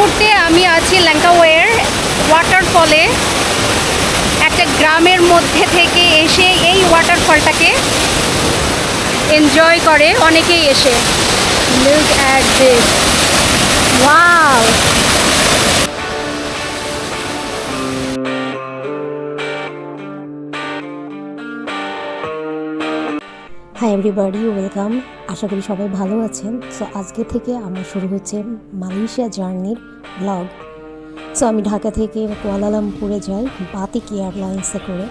মুহূর্তে আমি আছি ল্যাঙ্কাওয়ের ওয়াটারফলে। একটা গ্রামের মধ্যে থেকে এসে এই ওয়াটারফলটাকে এনজয় করে অনেকেই এসে। Look at this wow everybody welcome আশা করি সবাই ভালো আছেন। সো আজকে থেকে আমার শুরু হচ্ছে মালয়েশিয়া জার্নির ব্লগ সো আমি ঢাকা থেকে কুয়ালালামপুরে যাই বাতিক এয়ারলাইন্সে করে।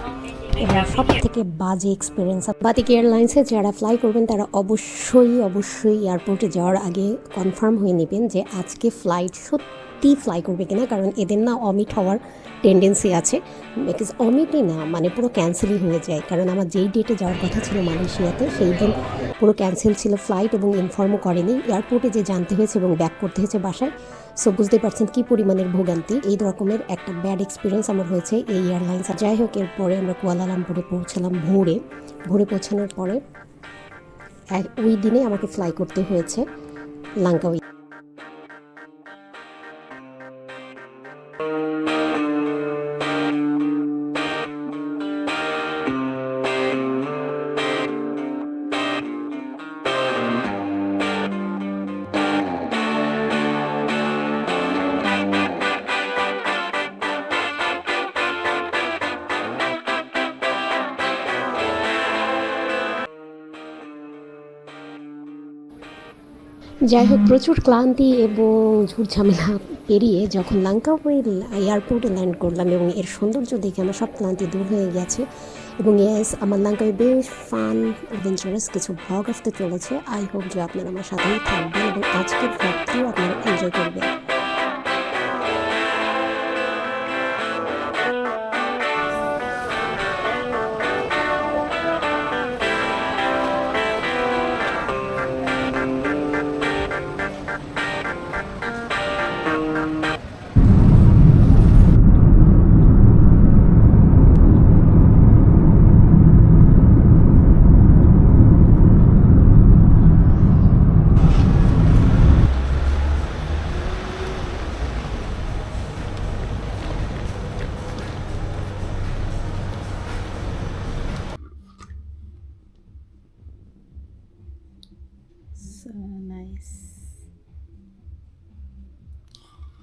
এবং সব থেকে বাজে এক্সপিরিয়েন্স বাতিক এয়ারলাইন্সে যারা ফ্লাই করবেন, তারা অবশ্যই অবশ্যই এয়ারপোর্টে যাওয়ার আগে কনফার্ম হয়ে নেবেন যে আজকে ফ্লাইট সত্যি ফ্লাই করবে কিনা, কারণ এদের না অমিট হওয়ার টেন্ডেন্সি আছে। বিকজ অমিটই না মানে পুরো ক্যান্সেলই হয়ে যায়। কারণ আমার যেই ডেটে যাওয়ার কথা ছিল মালয়েশিয়াতে, সেই দিন পুরো ক্যান্সেল ছিল ফ্লাইট এবং ইনফর্মও করেনি। এয়ারপোর্টে যে জানতে হয়েছে এবং ব্যাক করতে হয়েছে বাসায় সো বুঝতে পারছেন কী পরিমাণের ভোগান্তি। এই রকমের একটা ব্যাড এক্সপিরিয়েন্স আমার হয়েছে এই এয়ারলাইন্স যাই হোক, এরপরে আমরা কুয়ালালামপুরে পৌঁছালাম ভোরে। ভোরে পৌঁছানোর পরে ওই দিনে আমাকে ফ্লাই করতে হয়েছে লাঙ্কাউই। যাই হোক প্রচুর ক্লান্তি এবং ঝুটঝামেলা পেরিয়ে যখন লাঙ্কাওয়ে এয়ারপোর্টে ল্যান্ড করলাম এবং এর সৌন্দর্য দেখে আমার সব ক্লান্তি দূর হয়ে গেছে। এবং এস আমার লাঙ্কাওয়ে বেশ ফান অ্যাডভেঞ্চারাস কিছু ভ্লগ আসতে চলেছে। আই হোপ যে আপনারা আমার সাথেই থাকবেন এবং আজকের ভ্লগটিও আপনারা এনজয় করবেন।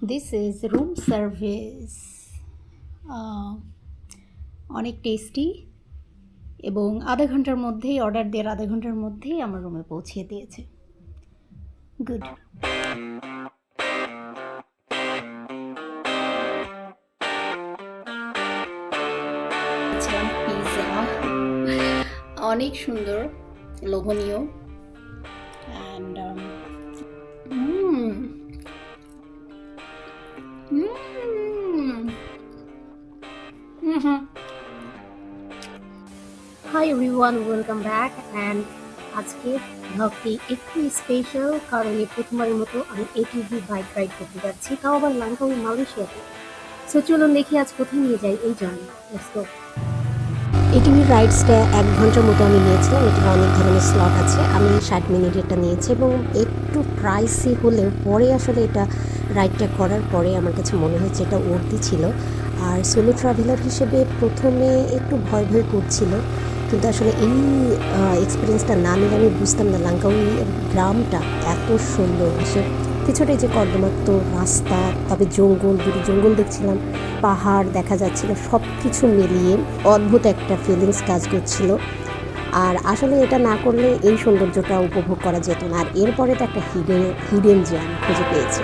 Is room service. আহ, অনেক টেস্টি এবং আধা ঘণ্টার মধ্যেই অর্ডার দেওয়ার আধা ঘণ্টার মধ্যেই আমার রুমে পৌঁছে দিয়েছে। গুড পিৎজা অনেক সুন্দর লোভনীয়। And hi everyone welcome back and আজকে ব্লগটি একটু স্পেশাল কারণ এই প্রথমবারের মতো আমি এটিভি বাইক রাইড করতে যাচ্ছি, তাও আবার লাঙ্কাউই মালয়েশিয়াতে সো চলুন দেখি আজ কোথায় নিয়ে যাই এই জন্য এটিভি রাইডসটা এক ঘণ্টার মতো আমি নিয়েছিলাম, এটার অনেক ধরনের স্লট আছে, আমি ষাট মিনিটেরটা নিয়েছি এবং একটু প্রাইসি হলেও পরে আসলে এটা রাইডটা করার পরে আমার কাছে মনে হয়েছে এটা ওর্তি ছিল। আর সোলো ট্রাভেলার হিসেবে প্রথমে একটু ভয় ভয় করছিল কিন্তু আসলে এই এক্সপিরিয়েন্সটা না নিলে আমি বুঝতাম না লাঙ্কাউই গ্রামটা এত সুন্দর। সে কিছুটা এই যে কর্দমাক্ত রাস্তা, তবে জঙ্গল, দুটো জঙ্গল দেখছিলাম, পাহাড় দেখা যাচ্ছিল সব কিছু মিলিয়ে অদ্ভুত একটা ফিলিংস কাজ করছিল। আর আসলে এটা না করলে এই সৌন্দর্যটা উপভোগ করা যেত না। আর এরপরে তো একটা হিডেন হিডেন জ্যাম খুঁজে পেয়েছি।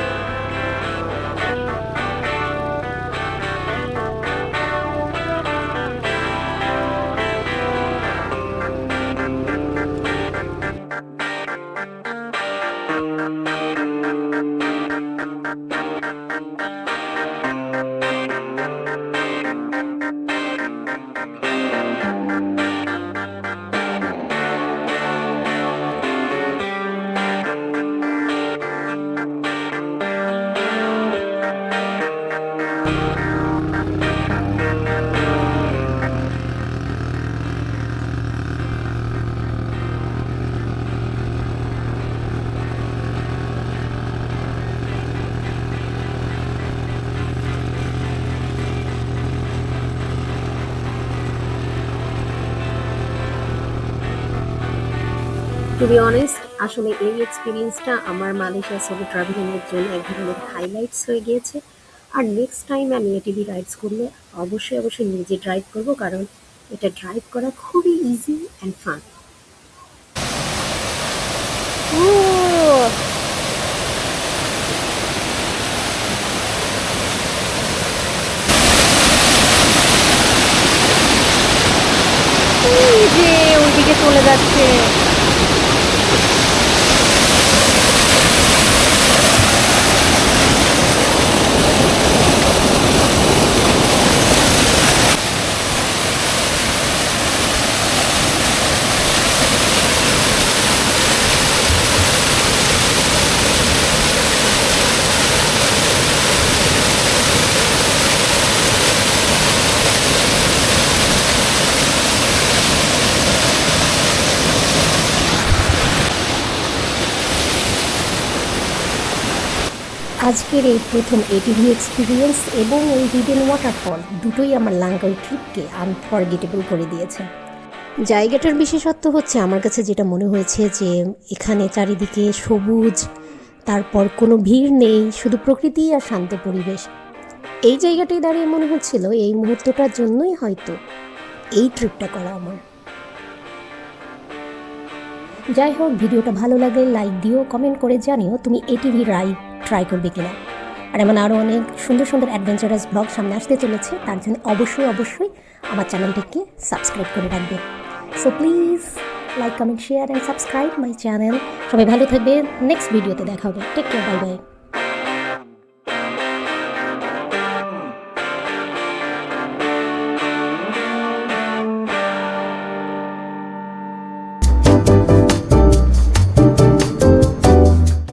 Thank you. To be honest আসলে এই এক্সপিরিয়েন্সটা আমার মালয়েশিয়া সোলো ট্রাভেলিংয়ের জন্য এক ধরনের হাইলাইটস হয়ে গিয়েছে। আর নেক্সট টাইম আমি এটিভি রাইডস করলে অবশ্যই অবশ্যই নিজে ড্রাইভ করব কারণ এটা ড্রাইভ করা খুবই ইজি অ্যান্ড ফান যে চলে যাচ্ছে। আজকের এই প্রথম এটিভি এক্সপিরিয়েন্স এবং এই হিডেন ওয়াটারফল দুটোই আমার লাঙ্কাই ট্রিপকে আনফরগেটেবল করে দিয়েছে। জায়গাটার বিশেষত্ব হচ্ছে আমার কাছে যেটা মনে হয়েছে যে এখানে চারিদিকে সবুজ, তারপর কোনো ভিড় নেই, শুধু প্রকৃতি আর শান্ত পরিবেশ। এই জায়গাটায় দাঁড়িয়ে মনে হচ্ছিল এই মুহূর্তটার জন্যই হয়তো এই ট্রিপটা করা আমার। যাই হোক, ভিডিওটা ভালো লাগলে লাইক দিও কমেন্ট করে জানিও তুমি এটিভি রাইড ট্রাই করবে কিনা। আর এমন আরও অনেক সুন্দর সুন্দর অ্যাডভেঞ্চারাস ব্লগ সামনে আসতে চলেছে, তার জন্য অবশ্যই অবশ্যই আমার চ্যানেলটিকে সাবস্ক্রাইব করে রাখবে। So please like comment share and subscribe my channel সবাই ভালো থাকবে নেক্সট ভিডিওতে দেখা হবে। Take care bye bye